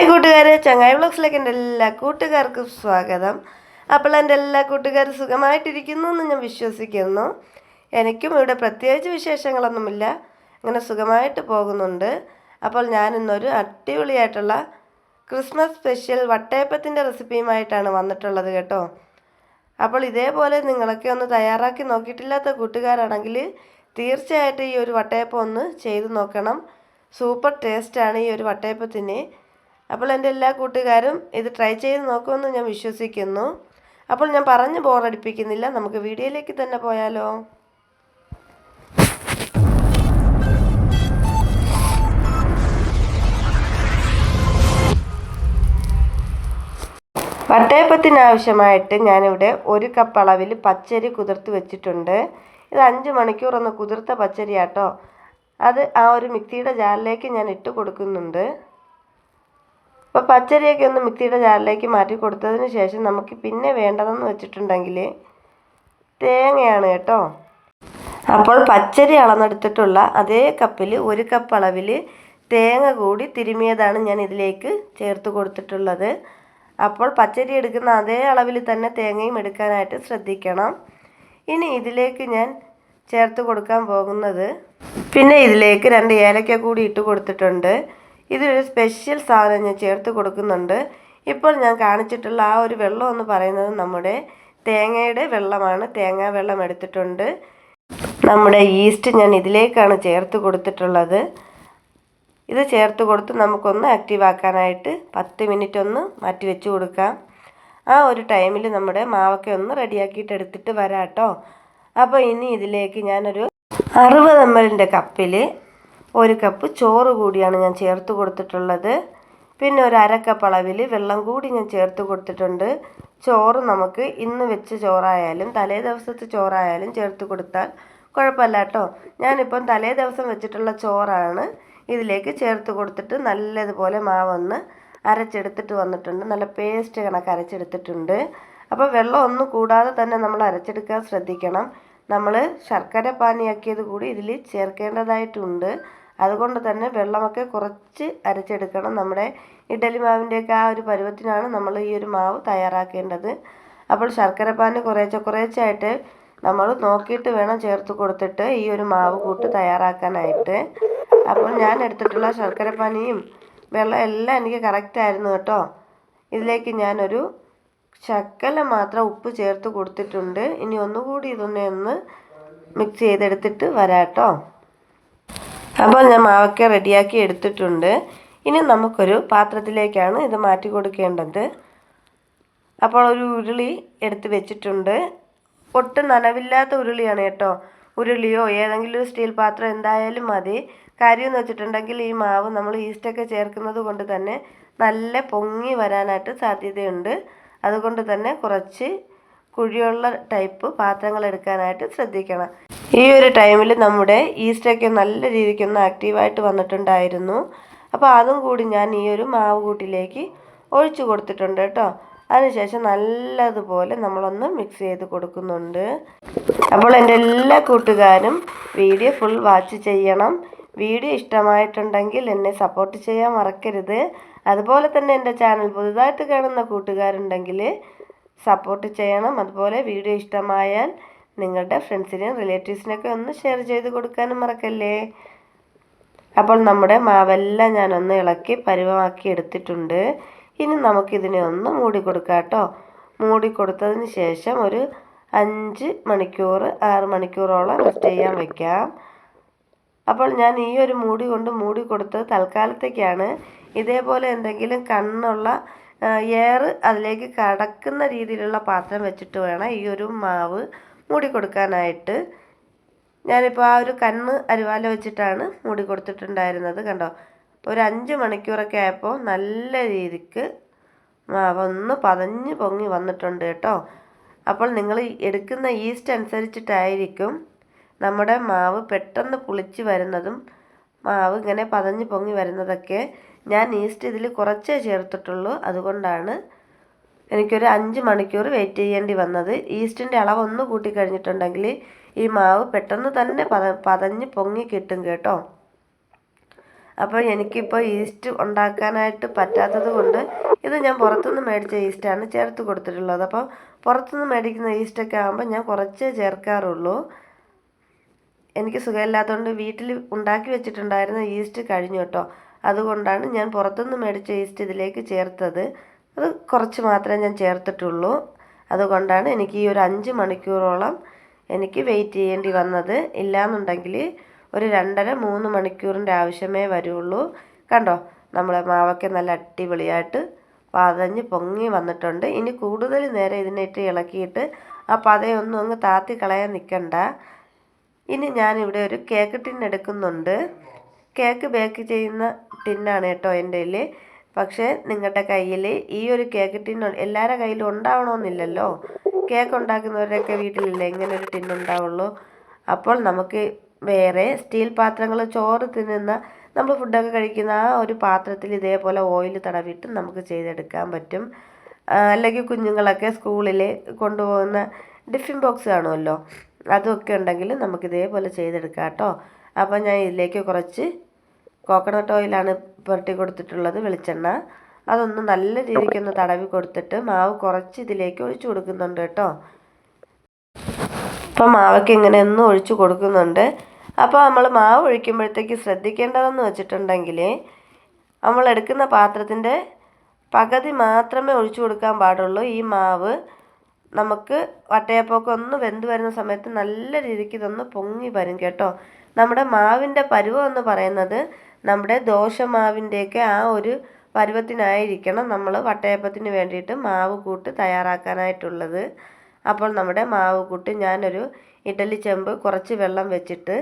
Hi കൂട്ടുകാരെ ചങ്ങായി വ്ളോഗ്സിലേക്ക് എന്റെ എല്ലാ കൂട്ടുകാർക്കും സ്വാഗതം. അപ്പോൾ എന്റെ എല്ലാ കൂട്ടുകാരും സുഖമായിട്ടിരിക്കുന്നു എന്ന് ഞാൻ വിശ്വസിക്കുന്നു. എനിക്കും ഇവിടെ പ്രത്യേകിച്ച് വിശേഷങ്ങളൊന്നുമില്ല. അങ്ങനെ സുഖമായിട്ട് പോകുന്നുണ്ട്. അപ്പോൾ ഞാൻ ഇന്നൊരു അടിപൊളിയായിട്ടുള്ള ക്രിസ്മസ് സ്പെഷ്യൽ വട്ടയപ്പത്തിന്റെ റെസിപ്പിയുമായിട്ടാണ് വന്നിട്ടുള്ളത് കേട്ടോ. അപ്പോൾ ഇതേപോലെ നിങ്ങളൊക്കെ ഒന്ന് തയ്യാറാക്കി നോക്കിയിട്ടില്ലാത്ത കൂട്ടുകാരാണെങ്കിൽ തീർച്ചയായിട്ടും ഈ ഒരു വട്ടയപ്പം ഒന്ന് ചെയ്ത് നോക്കണം. സൂപ്പർ ടേസ്റ്റാണ് ഈ ഒരു വട്ടയപ്പത്തിന്. അപ്പോൾ എന്റെ എല്ലാ കൂട്ടുകാരും ഇത് ട്രൈ ചെയ്ത് നോക്കുമെന്ന് ഞാൻ വിശ്വസിക്കുന്നു. അപ്പോൾ ഞാൻ പറഞ്ഞ് ബോറടിപ്പിക്കുന്നില്ല നമുക്ക് വീഡിയോയിലേക്ക് തന്നെ പോയാലോ? വട്ടയപ്പത്തിനാവശ്യമായിട്ട് ഞാനിവിടെ ഒരു കപ്പ് അളവിൽ പച്ചരി കുതിർത്ത് വെച്ചിട്ടുണ്ട്. ഇത് അഞ്ച് മണിക്കൂർ ഒന്ന് കുതിർത്ത പച്ചരിയാട്ടോ. അത് ആ ഒരു മിക്സിയുടെ ജാറിലേക്ക് ഞാൻ ഇട്ട് കൊടുക്കുന്നുണ്ട്. അപ്പോൾ പച്ചരിയൊക്കെ ഒന്ന് മിക്സിയുടെ ജാറിലേക്ക് മാറ്റി കൊടുത്തതിന് ശേഷം നമുക്ക് പിന്നെ വേണ്ടതെന്ന് വെച്ചിട്ടുണ്ടെങ്കിൽ തേങ്ങയാണ് കേട്ടോ. അപ്പോൾ പച്ചരി അളന്നെടുത്തിട്ടുള്ള അതേ കപ്പിൽ ഒരു കപ്പ് അളവിൽ തേങ്ങ കൂടി തിരുമിയതാണ് ഞാൻ ഇതിലേക്ക് ചേർത്ത് കൊടുത്തിട്ടുള്ളത്. അപ്പോൾ പച്ചരി എടുക്കുന്ന അതേ അളവിൽ തന്നെ തേങ്ങയും എടുക്കാനായിട്ട് ശ്രദ്ധിക്കണം. ഇനി ഇതിലേക്ക് ഞാൻ ചേർത്ത് കൊടുക്കാൻ പോകുന്നത്. പിന്നെ ഇതിലേക്ക് രണ്ട് ഏലക്ക കൂടി ഇട്ട് കൊടുത്തിട്ടുണ്ട്. ഇതൊരു സ്പെഷ്യൽ സാധനം ഞാൻ ചേർത്ത് കൊടുക്കുന്നുണ്ട്. ഇപ്പോൾ ഞാൻ കാണിച്ചിട്ടുള്ള ആ ഒരു വെള്ളം എന്ന് പറയുന്നത് നമ്മുടെ തേങ്ങയുടെ വെള്ളമാണ്. തേങ്ങാ വെള്ളം എടുത്തിട്ടുണ്ട്. നമ്മുടെ ഈസ്റ്റ് ഞാൻ ഇതിലേക്കാണ് ചേർത്ത് കൊടുത്തിട്ടുള്ളത്. ഇത് ചേർത്ത് കൊടുത്ത് നമുക്കൊന്ന് ആക്റ്റീവ് ആക്കാനായിട്ട് പത്ത് മിനിറ്റ് ഒന്ന് മാറ്റി വെച്ച് കൊടുക്കാം. ആ ഒരു ടൈമിൽ നമ്മുടെ മാവൊക്കെ ഒന്ന് റെഡിയാക്കിയിട്ട് എടുത്തിട്ട് വരാം കേട്ടോ അപ്പോൾ ഇനി ഇതിലേക്ക് ഞാനൊരു അറുപത് എം എല്ലിന്റെ കപ്പിൽ ഒരു കപ്പ് ചോറ് കൂടിയാണ് ഞാൻ ചേർത്ത് കൊടുത്തിട്ടുള്ളത്. പിന്നെ ഒരു അരക്കപ്പ് കപ്പ് അളവിൽ വെള്ളം കൂടി ഞാൻ ചേർത്ത് കൊടുത്തിട്ടുണ്ട്. ചോറ് നമുക്ക് ഇന്ന് വെച്ച ചോറായാലും തലേ ദിവസത്തെ ചോറായാലും ചേർത്ത് കൊടുത്താൽ കുഴപ്പമില്ല കേട്ടോ. ഞാനിപ്പം തലേ ദിവസം വെച്ചിട്ടുള്ള ചോറാണ്. ഇതിലേക്ക് ചേർത്ത് കൊടുത്തിട്ട് നല്ലതുപോലെ മാവൊന്ന് അരച്ചെടുത്തിട്ട് വന്നിട്ടുണ്ട്. നല്ല പേസ്റ്റ് കണക്ക് അരച്ചെടുത്തിട്ടുണ്ട്. അപ്പോൾ വെള്ളം ഒന്നും കൂടാതെ തന്നെ നമ്മൾ അരച്ചെടുക്കാൻ ശ്രദ്ധിക്കണം. നമ്മൾ ശർക്കര പാനിയാക്കിയത് കൂടി ഇതിൽ ചേർക്കേണ്ടതായിട്ടുണ്ട്. അതുകൊണ്ട് തന്നെ വെള്ളമൊക്കെ കുറച്ച് അരച്ചെടുക്കണം. നമ്മുടെ ഇഡലി മാവിന്റെയൊക്കെ ആ ഒരു പരുവത്തിനാണ് നമ്മൾ ഈ ഒരു മാവ് തയ്യാറാക്കേണ്ടത്. അപ്പോൾ ശർക്കര പാനി കുറേശ്ശെ കുറേശ്ശായിട്ട് നമ്മൾ നോക്കിയിട്ട് വേണം ചേർത്ത് കൊടുത്തിട്ട് ഈ ഒരു മാവ് കൂട്ട് തയ്യാറാക്കാനായിട്ട്. അപ്പോൾ ഞാൻ എടുത്തിട്ടുള്ള ശർക്കരപ്പാനിയും വെള്ളം എല്ലാം എനിക്ക് കറക്റ്റായിരുന്നു കേട്ടോ. ഇതിലേക്ക് ഞാനൊരു ശക്കല മാത്രം ഉപ്പ് ചേർത്ത് കൊടുത്തിട്ടുണ്ട്. ഇനി ഒന്നുകൂടി ഇതൊന്നെ ഒന്ന് മിക്സ് ചെയ്തെടുത്തിട്ട് വരാം കേട്ടോ. അപ്പോൾ ഞാൻ മാവൊക്കെ റെഡിയാക്കി എടുത്തിട്ടുണ്ട്. ഇനി നമുക്കൊരു പാത്രത്തിലേക്കാണ് ഇത് മാറ്റി കൊടുക്കേണ്ടത്. അപ്പോൾ ഒരു ഉരുളി എടുത്ത് വെച്ചിട്ടുണ്ട്. ഒട്ടും നനവില്ലാത്ത ഉരുളിയാണ് കേട്ടോ. ഉരുളിയോ ഏതെങ്കിലും ഒരു സ്റ്റീൽ പാത്രം എന്തായാലും മതി. കാര്യമെന്ന് വെച്ചിട്ടുണ്ടെങ്കിൽ ഈ മാവ് നമ്മൾ ഈസ്റ്റൊക്കെ ചേർക്കുന്നത് കൊണ്ട് തന്നെ നല്ല പൊങ്ങി വരാനായിട്ട് സാധ്യതയുണ്ട്. അതുകൊണ്ട് തന്നെ കുറച്ച് കുഴിയുള്ള ടൈപ്പ് പാത്രങ്ങൾ എടുക്കാനായിട്ട് ശ്രദ്ധിക്കണം. ഈ ഒരു ടൈമിൽ നമ്മുടെ ഈസ്റ്റൊക്കെ നല്ല രീതിക്ക് ഒന്ന് ആക്റ്റീവായിട്ട് വന്നിട്ടുണ്ടായിരുന്നു. അപ്പോൾ അതും കൂടി ഞാൻ ഈ ഒരു മാവ് കൂട്ടിലേക്ക് ഒഴിച്ചു കൊടുത്തിട്ടുണ്ട് കേട്ടോ. അതിനുശേഷം നല്ലതുപോലെ നമ്മളൊന്ന് മിക്സ് ചെയ്ത് കൊടുക്കുന്നുണ്ട്. അപ്പോൾ എന്റെ എല്ലാ കൂട്ടുകാരും വീഡിയോ ഫുൾ വാച്ച് ചെയ്യണം. വീഡിയോ ഇഷ്ടമായിട്ടുണ്ടെങ്കിൽ എന്നെ സപ്പോർട്ട് ചെയ്യാൻ മറക്കരുത്. അതുപോലെ തന്നെ എന്റെ ചാനൽ പുതുതായിട്ട് കാണുന്ന കൂട്ടുകാരുണ്ടെങ്കിൽ സപ്പോർട്ട് ചെയ്യണം. അതുപോലെ വീഡിയോ ഇഷ്ടമായാൽ നിങ്ങളുടെ ഫ്രണ്ട്സിനെയും റിലേറ്റീവ്സിനൊക്കെ ഒന്ന് ഷെയർ ചെയ്ത് കൊടുക്കാനും മറക്കല്ലേ? അപ്പോൾ നമ്മുടെ മാവെല്ലാം ഞാനൊന്ന് ഇളക്കി പരുവമാക്കി എടുത്തിട്ടുണ്ട്. ഇനി നമുക്കിതിനെ ഒന്ന് മൂടി കൊടുക്കാം കേട്ടോ മൂടി കൊടുത്തതിന് ശേഷം ഒരു അഞ്ച് മണിക്കൂർ ആറ് മണിക്കൂറോളം റെസ്റ്റ് ചെയ്യാൻ വയ്ക്കാം അപ്പോൾ ഞാൻ ഈ ഒരു മൂടി കൊണ്ട് മൂടി കൊടുത്തത് തൽക്കാലത്തേക്കാണ്. ഇതേപോലെ എന്തെങ്കിലും കണ്ണുള്ള എയർ അതിലേക്ക് കടക്കുന്ന രീതിയിലുള്ള പാത്രം വെച്ചിട്ട് വേണം ഈ ഒരു മാവ് മൂടി കൊടുക്കാനായിട്ട് ഞാനിപ്പോൾ ആ ഒരു കണ്ണ് അരിവാല വെച്ചിട്ടാണ് മൂടി കൊടുത്തിട്ടുണ്ടായിരുന്നത് കണ്ടോ ഒരു അഞ്ച് മണിക്കൂറൊക്കെ ആയപ്പോൾ നല്ല രീതിക്ക് ഒന്ന് പതഞ്ഞ് പൊങ്ങി വന്നിട്ടുണ്ട് കേട്ടോ. അപ്പോൾ നിങ്ങൾ എടുക്കുന്ന ഈസ്റ്റ് അനുസരിച്ചിട്ടായിരിക്കും നമ്മുടെ മാവ് പെട്ടെന്ന് പുളിച്ച് വരുന്നതും മാവ് ഇങ്ങനെ പതഞ്ഞ് പൊങ്ങി വരുന്നതൊക്കെ. ഞാൻ ഈസ്റ്റ് ഇതിൽ കുറച്ചേ ചേർത്തിട്ടുള്ളൂ. അതുകൊണ്ടാണ് എനിക്കൊരു അഞ്ച് മണിക്കൂർ വെയിറ്റ് ചെയ്യേണ്ടി വന്നത്. ഈസ്റ്റിന്റെ അളവ് ഒന്ന് കൂട്ടിക്കഴിഞ്ഞിട്ടുണ്ടെങ്കിൽ ഈ മാവ് പെട്ടെന്ന് തന്നെ പത പതഞ്ഞ് പൊങ്ങി കിട്ടും കേട്ടോ. അപ്പോൾ എനിക്കിപ്പോൾ ഈസ്റ്റ് ഉണ്ടാക്കാനായിട്ട് പറ്റാത്തത് കൊണ്ട് ഇത് ഞാൻ പുറത്തുനിന്ന് മേടിച്ച ഈസ്റ്റാണ് ചേർത്ത് കൊടുത്തിട്ടുള്ളത്. അപ്പോൾ പുറത്തുനിന്ന് മേടിക്കുന്ന ഈസ്റ്റൊക്കെ ആകുമ്പോൾ ഞാൻ കുറച്ചേ ചേർക്കാറുള്ളൂ. എനിക്ക് സുഖമില്ലാത്തതുകൊണ്ട് വീട്ടിൽ ഉണ്ടാക്കി വെച്ചിട്ടുണ്ടായിരുന്ന ഈസ്റ്റ് കഴിഞ്ഞു കേട്ടോ. അതുകൊണ്ടാണ് ഞാൻ പുറത്തുനിന്ന് മേടിച്ച ഈസ്റ്റ് ഇതിലേക്ക് ചേർത്തത്. അത് കുറച്ച് മാത്രമേ ഞാൻ ചേർത്തിട്ടുള്ളൂ. അതുകൊണ്ടാണ് എനിക്ക് ഈ ഒരു അഞ്ച് മണിക്കൂറോളം എനിക്ക് വെയിറ്റ് ചെയ്യേണ്ടി വന്നത്. ഇല്ലയെന്നുണ്ടെങ്കിൽ ഒരു രണ്ടര മൂന്ന് മണിക്കൂറിന്റെ ആവശ്യമേ വരുള്ളൂ. കണ്ടോ? നമ്മളെ മാവൊക്കെ നല്ല അടിപൊളിയായിട്ട് പതഞ്ഞ് പൊങ്ങി വന്നിട്ടുണ്ട്. ഇനി കൂടുതൽ നേരം ഇതിനിട്ട് ഇളക്കിയിട്ട് ആ പതയൊന്നും അങ്ങ് താത്തി കളയാൻ നിൽക്കണ്ട. ഇനി ഞാനിവിടെ ഒരു കേക്ക് ടിൻ എടുക്കുന്നുണ്ട്. കേക്ക് ബേക്ക് ചെയ്യുന്ന ടിന്നാണ് കേട്ടോ എന്റെ കയ്യിൽ പക്ഷേ നിങ്ങളുടെ കയ്യിൽ ഈ ഒരു കേക്ക് ടിൻ എല്ലാവരുടെ കയ്യിലും ഉണ്ടാവണമെന്നില്ലല്ലോ കേക്ക് ഉണ്ടാക്കുന്നവരൊക്കെ വീട്ടിലില്ല? ഇങ്ങനെ ഒരു ടിൻ ഉണ്ടാവുള്ളൂ. അപ്പോൾ നമുക്ക് വേറെ സ്റ്റീൽ പാത്രങ്ങൾ ചോറ് തിന്നുന്ന നമ്മൾ ഫുഡൊക്കെ കഴിക്കുന്ന ആ ഒരു പാത്രത്തിൽ ഇതേപോലെ ഓയിൽ തടവിട്ട് നമുക്ക് ചെയ്തെടുക്കാൻ പറ്റും. അല്ലെങ്കിൽ കുഞ്ഞുങ്ങളൊക്കെ സ്കൂളിൽ കൊണ്ടുപോകുന്ന ടിഫിൻ ബോക്സ് കാണുമല്ലോ അതൊക്കെ ഉണ്ടെങ്കിൽ നമുക്ക് ഇതേപോലെ ചെയ്തെടുക്കാം കേട്ടോ അപ്പോൾ ഞാൻ ഇതിലേക്ക് കുറച്ച് കോക്കനട്ട് ഓയിലാണ് പുരട്ടി കൊടുത്തിട്ടുള്ളത് വെളിച്ചെണ്ണ. അതൊന്ന് നല്ല രീതിക്കൊന്ന് തടവി കൊടുത്തിട്ട് മാവ് കുറച്ച് ഇതിലേക്ക് ഒഴിച്ചു കൊടുക്കുന്നുണ്ട് കേട്ടോ. അപ്പം മാവൊക്കെ ഇങ്ങനെ ഒന്നും ഒഴിച്ചു കൊടുക്കുന്നുണ്ട്. അപ്പോൾ നമ്മൾ മാവ് ഒഴിക്കുമ്പോഴത്തേക്ക് ശ്രദ്ധിക്കേണ്ടതെന്ന് വെച്ചിട്ടുണ്ടെങ്കിൽ നമ്മൾ എടുക്കുന്ന പാത്രത്തിന്റെ പകുതി മാത്രമേ ഒഴിച്ചു കൊടുക്കാൻ പാടുള്ളൂ. ഈ മാവ് നമുക്ക് വട്ടയപ്പൊക്കെ ഒന്ന് വെന്ത് വരുന്ന സമയത്ത് നല്ല രീതിക്ക് ഇതൊന്ന് പൊങ്ങി വരും കേട്ടോ. നമ്മുടെ മാവിന്റെ പരുവം എന്ന് പറയുന്നത് നമ്മുടെ ദോശമാവിന്റെയൊക്കെ ആ ഒരു പരുവത്തിനായിരിക്കണം നമ്മൾ വട്ടയപ്പത്തിന് വേണ്ടിയിട്ട് മാവ് കൂട്ട് തയ്യാറാക്കാനായിട്ടുള്ളത്. അപ്പോൾ നമ്മുടെ മാവ് കൂട്ട് ഞാനൊരു ഇഡലി ചെമ്പ് കുറച്ച് വെള്ളം വെച്ചിട്ട്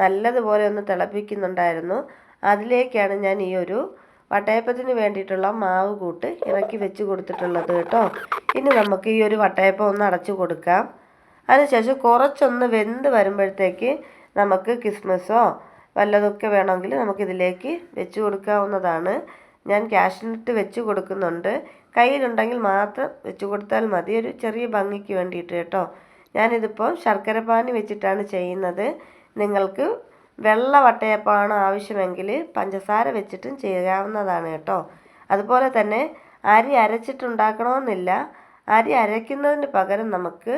നല്ലതുപോലെ ഒന്ന് തിളപ്പിക്കുന്നുണ്ടായിരുന്നു. അതിലേക്കാണ് ഞാൻ ഈ ഒരു വട്ടയപ്പത്തിന് വേണ്ടിയിട്ടുള്ള മാവ് കൂട്ട് ഇറക്കി വെച്ച് കൊടുത്തിട്ടുള്ളത് കേട്ടോ. ഇനി നമുക്ക് ഈ ഒരു വട്ടയപ്പം ഒന്ന് അടച്ചു കൊടുക്കാം. അതിനുശേഷം കുറച്ചൊന്ന് വെന്ത് വരുമ്പോഴത്തേക്ക് നമുക്ക് കിസ്മിസോ വല്ലതൊക്കെ വേണമെങ്കിൽ നമുക്കിതിലേക്ക് വെച്ച് കൊടുക്കാവുന്നതാണ്. ഞാൻ ക്യാഷിനിട്ട് വെച്ച് കൊടുക്കുന്നുണ്ട്. കയ്യിലുണ്ടെങ്കിൽ മാത്രം വെച്ച് കൊടുത്താൽ മതി. ഒരു ചെറിയ ഭംഗിക്ക് വേണ്ടിയിട്ട് കേട്ടോ. ഞാനിതിപ്പോൾ ശർക്കര പാനി വെച്ചിട്ടാണ് ചെയ്യുന്നത്. നിങ്ങൾക്ക് വെള്ള വട്ടയപ്പമാണ് ആവശ്യമെങ്കിൽ പഞ്ചസാര വെച്ചിട്ടും ചെയ്യാവുന്നതാണ് കേട്ടോ. അതുപോലെ തന്നെ അരി അരച്ചിട്ടുണ്ടാക്കണമെന്നില്ല. അരി അരയ്ക്കുന്നതിന് പകരം നമുക്ക്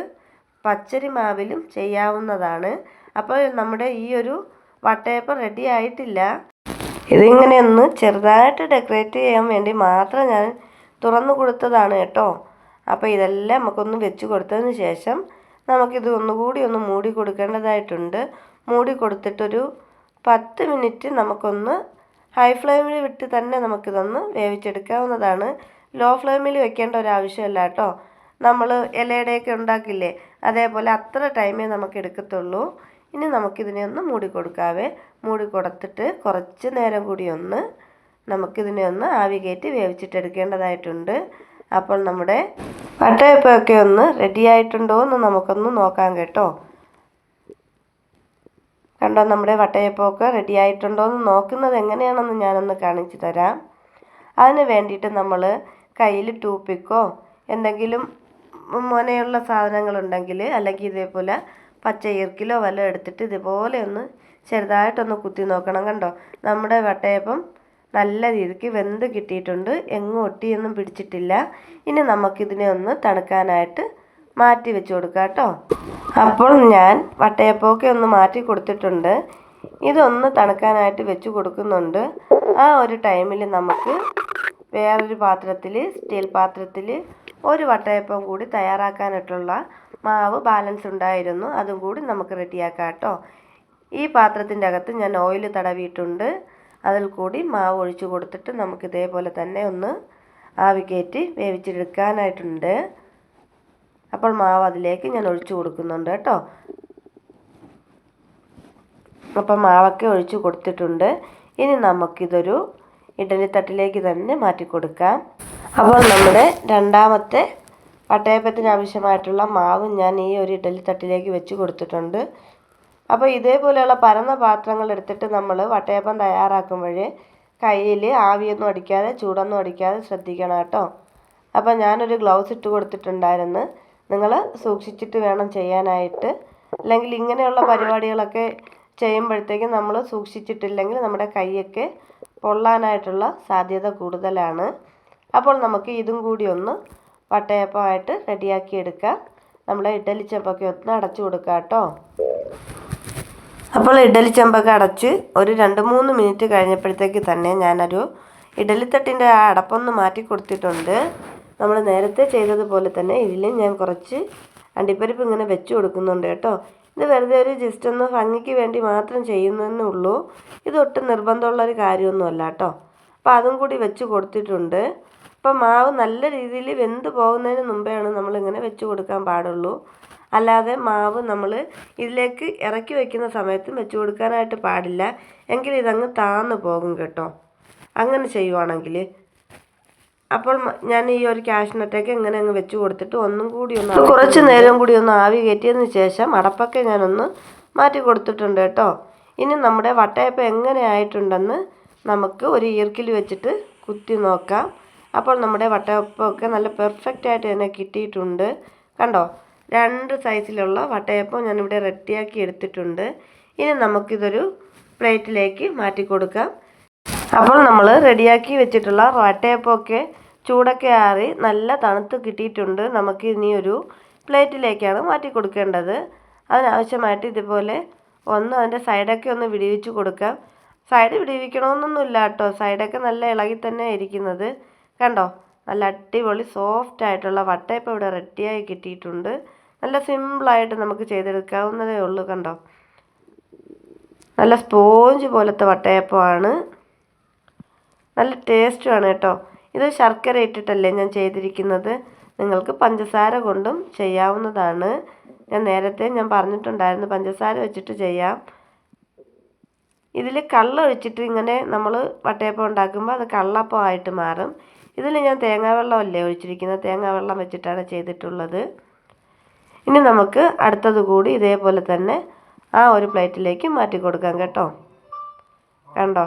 പച്ചരി മാവിലും ചെയ്യാവുന്നതാണ്. അപ്പോൾ നമ്മുടെ ഈ ഒരു വട്ടയപ്പം റെഡി ആയിട്ടില്ല. ഇതിങ്ങനെ ഒന്ന് ചെറുതായിട്ട് ഡെക്കറേറ്റ് ചെയ്യാൻ വേണ്ടി മാത്രം ഞാൻ തുറന്നു കൊടുത്തതാണ് കേട്ടോ. അപ്പോൾ ഇതെല്ലാം നമുക്കൊന്ന് വെച്ച് കൊടുത്തതിന് ശേഷം നമുക്കിത് ഒന്നുകൂടി ഒന്ന് മൂടി കൊടുക്കേണ്ടതായിട്ടുണ്ട്. മൂടി കൊടുത്തിട്ടൊരു പത്ത് മിനിറ്റ് നമുക്കൊന്ന് ഹൈ ഫ്ലെയിമിൽ വിട്ട് തന്നെ നമുക്കിതൊന്ന് വേവിച്ചെടുക്കാവുന്നതാണ്. ലോ ഫ്ലെയിമിൽ വെക്കേണ്ട ഒരു ആവശ്യമില്ല കേട്ടോ. നമ്മൾ ഇലയുടെയൊക്കെ ഉണ്ടാക്കില്ലേ? അതേപോലെ അത്ര ടൈമേ നമുക്ക് എടുക്കത്തുള്ളൂ. ഇനി നമുക്കിതിനെ ഒന്ന് മൂടി കൊടുക്കാവേ. മൂടി കൊടുത്തിട്ട് കുറച്ച് നേരം കൂടി ഒന്ന് നമുക്കിതിനെ ഒന്ന് ആവി കയറ്റി വേവിച്ചിട്ടെടുക്കേണ്ടതായിട്ടുണ്ട് അപ്പോൾ നമ്മുടെ വട്ടയപ്പമൊക്കെ ഒന്ന് റെഡി ആയിട്ടുണ്ടോ എന്ന് നമുക്കൊന്ന് നോക്കാം കേട്ടോ. കണ്ടോ നമ്മുടെ വട്ടയപ്പമൊക്കെ റെഡി ആയിട്ടുണ്ടോ എന്ന് നോക്കുന്നത് എങ്ങനെയാണെന്ന് ഞാനൊന്ന് കാണിച്ചു തരാം. അതിന് വേണ്ടിയിട്ട് നമ്മൾ കയ്യിൽ ടൂപ്പിക്കോ എന്തെങ്കിലും മുനയുള്ള സാധനങ്ങളുണ്ടെങ്കിൽ അല്ലെങ്കിൽ ഇതേപോലെ പച്ച ഈർക്കിലോ വല്ലതും എടുത്തിട്ട് ഇതുപോലെ ഒന്ന് ചെറുതായിട്ടൊന്ന് കുത്തി നോക്കണം കണ്ടോ? നമ്മുടെ വട്ടയപ്പം നല്ല രീതിക്ക് വെന്ത് കിട്ടിയിട്ടുണ്ട്. എങ്ങും ഒട്ടിയൊന്നും പിടിച്ചിട്ടില്ല. ഇനി നമുക്കിതിനെ ഒന്ന് തണുക്കാനായിട്ട് മാറ്റി വെച്ച് കൊടുക്കാം കേട്ടോ. അപ്പോൾ ഞാൻ വട്ടയപ്പമൊക്കെ ഒന്ന് മാറ്റി കൊടുത്തിട്ടുണ്ട്. ഇതൊന്ന് തണുക്കാനായിട്ട് വെച്ച് കൊടുക്കുന്നുണ്ട്. ആ ഒരു ടൈമിൽ നമുക്ക് വേറൊരു പാത്രത്തിൽ സ്റ്റീൽ പാത്രത്തിൽ ഒരു വട്ടയപ്പം കൂടി തയ്യാറാക്കാനായിട്ടുള്ള മാവ് ബാലൻസ് ഉണ്ടായിരുന്നു. അതും കൂടി നമുക്ക് റെഡിയാക്കാം കേട്ടോ. ഈ പാത്രത്തിന്റെ അകത്ത് ഞാൻ ഓയിൽ തടവിയിട്ടുണ്ട്. അതിൽ കൂടി മാവ് ഒഴിച്ച് കൊടുത്തിട്ട് നമുക്ക് ഇതേപോലെ തന്നെ ഒന്ന് ആവി കയറ്റി വേവിച്ചെടുക്കാനായിട്ടുണ്ട്. അപ്പോൾ മാവ് അതിലേക്ക് ഞാൻ ഒഴിച്ചു കൊടുക്കുന്നുണ്ട് കേട്ടോ. അപ്പം മാവൊക്കെ ഒഴിച്ചു കൊടുത്തിട്ടുണ്ട്. ഇനി നമുക്കിതൊരു ഇഡലിത്തട്ടിലേക്ക് തന്നെ മാറ്റി കൊടുക്കാം അപ്പോൾ നമ്മുടെ രണ്ടാമത്തെ വട്ടയപ്പത്തിന് ആവശ്യമായിട്ടുള്ള മാവ് ഞാൻ ഈ ഒരു ഇഡലി തട്ടിലേക്ക് വെച്ച് കൊടുത്തിട്ടുണ്ട്. അപ്പോൾ ഇതേപോലെയുള്ള പരന്ന പാത്രങ്ങൾ എടുത്തിട്ട് നമ്മൾ വട്ടയപ്പം തയ്യാറാക്കുമ്പോൾ കയ്യിൽ ആവിയൊന്നും അടിക്കാതെ ചൂടൊന്നും അടിക്കാതെ ശ്രദ്ധിക്കണം കേട്ടോ. അപ്പോൾ ഞാനൊരു ഗ്ലൗസ് ഇട്ട് കൊടുത്തിട്ടുണ്ടായിരുന്നു. നിങ്ങൾ സൂക്ഷിച്ചിട്ട് വേണം ചെയ്യാനായിട്ട്. അല്ലെങ്കിൽ ഇങ്ങനെയുള്ള പരിപാടികളൊക്കെ ചെയ്യുമ്പോഴത്തേക്കും നമ്മൾ സൂക്ഷിച്ചിട്ടില്ലെങ്കിൽ നമ്മുടെ കൈയൊക്കെ പൊള്ളാനായിട്ടുള്ള സാധ്യത കൂടുതലാണ്. അപ്പോൾ നമുക്ക് ഇതും കൂടി ഒന്ന് വട്ടയപ്പമായിട്ട് റെഡിയാക്കി എടുക്കാം നമ്മൾ ഇഡലി ചെമ്പൊക്കെ ഒന്ന് അടച്ചു കൊടുക്കാം കേട്ടോ. അപ്പോൾ ഇഡലി ചെമ്പൊക്കെ അടച്ച് ഒരു രണ്ട് മൂന്ന് മിനിറ്റ് കഴിഞ്ഞപ്പോഴത്തേക്ക് തന്നെ ഞാനൊരു ഇഡലിത്തട്ടിന്റെ ആ അടപ്പൊന്ന് മാറ്റി കൊടുത്തിട്ടുണ്ട്. നമ്മൾ നേരത്തെ ചെയ്തതുപോലെ തന്നെ ഇതിൽ ഞാൻ കുറച്ച് അണ്ടിപ്പരിപ്പ് ഇങ്ങനെ വെച്ച് കൊടുക്കുന്നുണ്ട് കേട്ടോ. ഇത് വെറുതെ ഒരു ജസ്റ്റ് ഒന്ന് ഭംഗിക്ക് വേണ്ടി മാത്രം ചെയ്യുന്നതെന്നേ ഉള്ളൂ. ഇത് ഒട്ടും നിർബന്ധമുള്ളൊരു കാര്യമൊന്നുമല്ല കേട്ടോ. അപ്പോൾ അതും കൂടി വെച്ച് കൊടുത്തിട്ടുണ്ട്. അപ്പോൾ മാവ് നല്ല രീതിയിൽ വെന്ത് പോകുന്നതിന് മുമ്പെയാണ് നമ്മളിങ്ങനെ വെച്ച് കൊടുക്കാൻ പാടുള്ളൂ. അല്ലാതെ മാവ് നമ്മൾ ഇതിലേക്ക് ഇറക്കി വയ്ക്കുന്ന സമയത്തും വെച്ച് കൊടുക്കാനായിട്ട് പാടില്ല. എങ്കിൽ ഇതങ്ങ് താന്ന് പോകും കേട്ടോ. അങ്ങനെ ചെയ്യുവാണെങ്കിൽ അപ്പോൾ ഞാൻ ഈ ഒരു ക്യാഷിനത്തേക്ക് എങ്ങനെ അങ്ങ് വെച്ച് കൊടുത്തിട്ട് ഒന്നും കൂടി ഒന്ന് കുറച്ച് നേരം കൂടി ഒന്ന് ആവി കയറ്റിയതിന് ശേഷം അടപ്പൊക്കെ ഞാനൊന്ന് മാറ്റി കൊടുത്തിട്ടുണ്ട് കേട്ടോ. ഇനി നമ്മുടെ വട്ടയപ്പം എങ്ങനെ ആയിട്ടുണ്ടെന്ന് നമുക്ക് ഒരു ഈർക്കിൽ വെച്ചിട്ട് കുത്തി നോക്കാം. അപ്പോൾ നമ്മുടെ വട്ടയപ്പമൊക്കെ നല്ല പെർഫെക്റ്റ് ആയിട്ട് തന്നെ കിട്ടിയിട്ടുണ്ട്. കണ്ടോ? രണ്ട് സൈസിലുള്ള വട്ടയപ്പം ഞാനിവിടെ റെഡിയാക്കി എടുത്തിട്ടുണ്ട്. ഇനി നമുക്കിതൊരു പ്ലേറ്റിലേക്ക് മാറ്റി കൊടുക്കാം. അപ്പോൾ നമ്മൾ റെഡിയാക്കി വെച്ചിട്ടുള്ള വട്ടയപ്പമൊക്കെ ചൂടൊക്കെ ആറി നല്ല തണുത്ത് കിട്ടിയിട്ടുണ്ട്. നമുക്ക് ഇനി ഒരു പ്ലേറ്റിലേക്കാണ് മാറ്റി കൊടുക്കേണ്ടത്. അതിനാവശ്യമായിട്ട് ഇതുപോലെ ഒന്ന് അതിന്റെ സൈഡൊക്കെ ഒന്ന് വിടിവിച്ച് കൊടുക്കാം. സൈഡ് വിടിവിക്കണമെന്നൊന്നുമില്ല കേട്ടോ. സൈഡൊക്കെ നല്ല ഇളകി തന്നെ ഇരിക്കുന്നത്. കണ്ടോ? നല്ല അടിപൊളി സോഫ്റ്റ് ആയിട്ടുള്ള വട്ടയപ്പം ഇവിടെ റെഡിയായി കിട്ടിയിട്ടുണ്ട്. നല്ല സിമ്പിളായിട്ട് നമുക്ക് ചെയ്തെടുക്കാവുന്നതേ ഉള്ളൂ കണ്ടോ? നല്ല സ്പോഞ്ച് പോലത്തെ വട്ടയപ്പമാണ്. നല്ല ടേസ്റ്റുമാണ് കേട്ടോ. ഇത് ശർക്കര ഇട്ടിട്ടല്ലേ ഞാൻ ചെയ്തിരിക്കുന്നത്. നിങ്ങൾക്ക് പഞ്ചസാര കൊണ്ടും ചെയ്യാവുന്നതാണ്. ഞാൻ നേരത്തെ ഞാൻ പറഞ്ഞിട്ടുണ്ടായിരുന്നു പഞ്ചസാര വെച്ചിട്ട് ചെയ്യാം. ഇതിൽ കള്ള ഒഴിച്ചിട്ട് ഇങ്ങനെ നമ്മൾ വട്ടയപ്പം ഉണ്ടാക്കുമ്പോൾ അത് കള്ളപ്പം ആയിട്ട് മാറും. ഇതിൽ ഞാൻ തേങ്ങാവെള്ളമല്ലേ ഒഴിച്ചിരിക്കുന്നത് തേങ്ങാവെള്ളം വെച്ചിട്ടാണ് ചെയ്തിട്ടുള്ളത്. ഇനി നമുക്ക് അടുത്തത് കൂടി ഇതേപോലെ തന്നെ ആ ഒരു പ്ലേറ്റിലേക്ക് മാറ്റി കൊടുക്കാം കേട്ടോ. കണ്ടോ?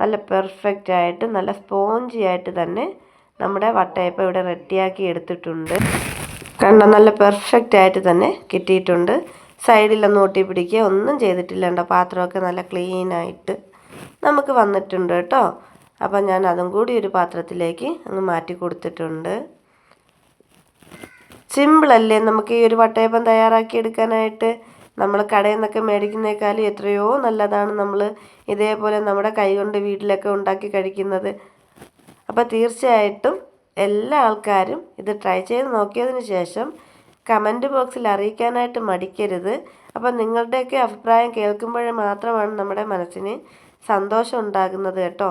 നല്ല പെർഫെക്റ്റ് ആയിട്ട് നല്ല സ്പോഞ്ചി ആയിട്ട് തന്നെ നമ്മുടെ വട്ടയപ്പം ഇവിടെ റെഡിയാക്കി എടുത്തിട്ടുണ്ട്. കണ്ടോ? നല്ല പെർഫെക്റ്റ് ആയിട്ട് തന്നെ കിട്ടിയിട്ടുണ്ട്. സൈഡിലൊന്നും ഒട്ടി പിടിക്കുക. ഒന്നും ചെയ്തിട്ടില്ല കേട്ടോ. പാത്രമൊക്കെ നല്ല ക്ലീനായിട്ട് നമുക്ക് വന്നിട്ടുണ്ട് കേട്ടോ. അപ്പം ഞാൻ അതും കൂടി ഒരു പാത്രത്തിലേക്ക് അങ്ങ് മാറ്റി കൊടുത്തിട്ടുണ്ട്. സിമ്പിളല്ലേ നമുക്ക് ഈ ഒരു വട്ടയപ്പം തയ്യാറാക്കി എടുക്കാനായിട്ട് നമ്മൾ കടയിൽ നിന്നൊക്കെ മേടിക്കുന്നേക്കാളും എത്രയോ നല്ലതാണ് നമ്മൾ ഇതേപോലെ നമ്മുടെ കൈ കൊണ്ട് വീട്ടിലൊക്കെ ഉണ്ടാക്കി കഴിക്കുന്നത്. അപ്പോൾ തീർച്ചയായിട്ടും എല്ലാ ആൾക്കാരും ഇത് ട്രൈ ചെയ്ത് നോക്കിയതിന് ശേഷം കമന്റ് ബോക്സിൽ അറിയിക്കാനായിട്ട് മടിക്കരുത്. അപ്പോൾ നിങ്ങളുടെയൊക്കെ അഭിപ്രായം കേൾക്കുമ്പോഴേ മാത്രമാണ് നമ്മുടെ മനസ്സിന് സന്തോഷം ഉണ്ടാകുന്നത് കേട്ടോ.